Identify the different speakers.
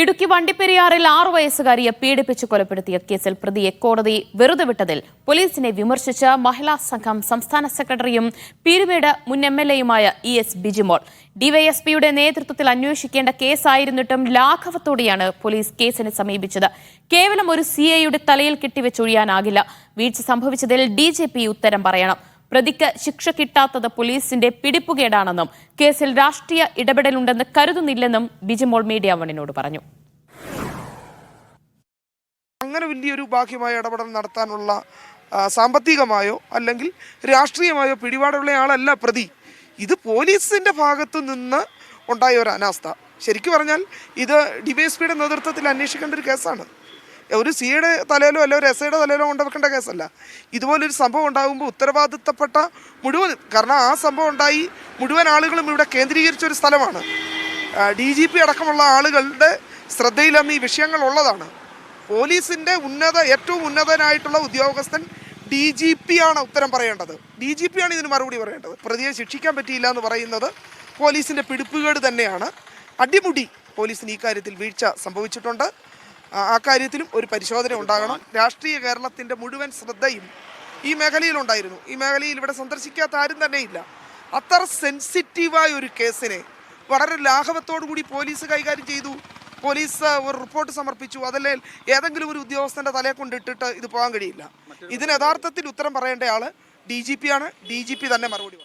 Speaker 1: ഇടുക്കി വണ്ടിപ്പെരിയാറിൽ ആറു വയസ്സുകാരിയെ പീഡിപ്പിച്ച് കൊലപ്പെടുത്തിയ കേസിൽ പ്രതിയെ കോടതി വെറുതെ വിട്ടതിൽ പോലീസിനെ വിമർശിച്ച് മഹിളാ സംഘം സംസ്ഥാന സെക്രട്ടറിയും പീരുമേട് മുൻ എം എൽ എയുമായ ഇ എസ് ബിജിമോൾ. ഡിവൈഎസ്പിയുടെ നേതൃത്വത്തിൽ അന്വേഷിക്കേണ്ട കേസായിരുന്നിട്ടും ലാഘവത്തോടെയാണ് പോലീസ് കേസിനെ സമീപിച്ചത്. കേവലം ഒരു സി ഐയുടെ തലയിൽ കെട്ടിവെച്ചൊഴിയാനാകില്ല. വീഴ്ച സംഭവിച്ചതിൽ ഡി ഉത്തരം പറയണം. പ്രതിക്ക് ശിക്ഷ കിട്ടാത്തത് പോലീസിന്റെ പിടിപ്പുകേടാണെന്നും കേസിൽ രാഷ്ട്രീയ ഇടപെടലുണ്ടെന്ന് കരുതുന്നില്ലെന്നും ബിജിമോൾ മീഡിയ വണിനോട് പറഞ്ഞു.
Speaker 2: അങ്ങനെ വലിയൊരു ബാഹ്യമായ ഇടപെടൽ നടത്താനുള്ള സാമ്പത്തികമായോ അല്ലെങ്കിൽ രാഷ്ട്രീയമായോ പിടിപാടുള്ള ആളല്ല പ്രതി. ഇത് പോലീസിന്റെ ഭാഗത്തു നിന്ന് ഉണ്ടായ ഒരു അനാസ്ഥ. ശരിക്കും പറഞ്ഞാൽ ഇത് ഡിവൈഎസ്പിയുടെ നേതൃത്വത്തിൽ അന്വേഷിക്കേണ്ട ഒരു കേസാണ്. ഒരു സിയുടെ തലയിലോ അല്ല ഒരു എസ് ഐയുടെ തലയിലോ കൊണ്ടുവെക്കേണ്ട കേസല്ല. ഇതുപോലൊരു സംഭവം ഉണ്ടാകുമ്പോൾ ഉത്തരവാദിത്തപ്പെട്ട മുഴുവൻ കാരണം ആ സംഭവം ഉണ്ടായി. മുഴുവൻ ആളുകളും ഇവിടെ കേന്ദ്രീകരിച്ച ഒരു സ്ഥലമാണ്. ഡി ജി പി അടക്കമുള്ള ആളുകളുടെ ശ്രദ്ധയിലും ഈ വിഷയങ്ങൾ ഉള്ളതാണ്. പോലീസിന്റെ ഉന്നത ഏറ്റവും ഉന്നതനായിട്ടുള്ള ഉദ്യോഗസ്ഥൻ ഡി ജി പി ആണ് ഉത്തരം പറയേണ്ടത്. ഡി ജി പി ആണ് ഇതിന് മറുപടി പറയേണ്ടത്. പ്രതിയെ ശിക്ഷിക്കാൻ പറ്റിയില്ല എന്ന് പറയുന്നത് പോലീസിന്റെ പിടിപ്പുകേട് തന്നെയാണ്. അടിമുടി പോലീസിന് ഈ കാര്യത്തിൽ വീഴ്ച സംഭവിച്ചിട്ടുണ്ട്. ആ- കാര്യത്തിലും ഒരു പരിശോധന ഉണ്ടാകണം. രാഷ്ട്രീയ കേരളത്തിന്റെ മുഴുവൻ ശ്രദ്ധയും ഈ മേഖലയിലുണ്ടായിരുന്നു. ഈ മേഖലയിൽ ഇവിടെ സന്ദർശിക്കാത്ത ആരും തന്നെയില്ല. അത്ര സെൻസിറ്റീവായ ഒരു കേസിനെ വളരെ ലാഘവത്തോടു കൂടി പോലീസ് കൈകാര്യം ചെയ്തു. പോലീസ് ഒരു റിപ്പോർട്ട് സമർപ്പിച്ചു. അതല്ലേ ഏതെങ്കിലും ഒരു ഉദ്യോഗസ്ഥന്റെ തലയെ കൊണ്ടിട്ടിട്ട് ഇത് പോകാൻ കഴിയില്ല. ഇതിന് യഥാർത്ഥത്തിൽ ഉത്തരം പറയേണ്ട ആൾ ഡി ജി പി ആണ്. ഡി ജി പി തന്നെ മറുപടി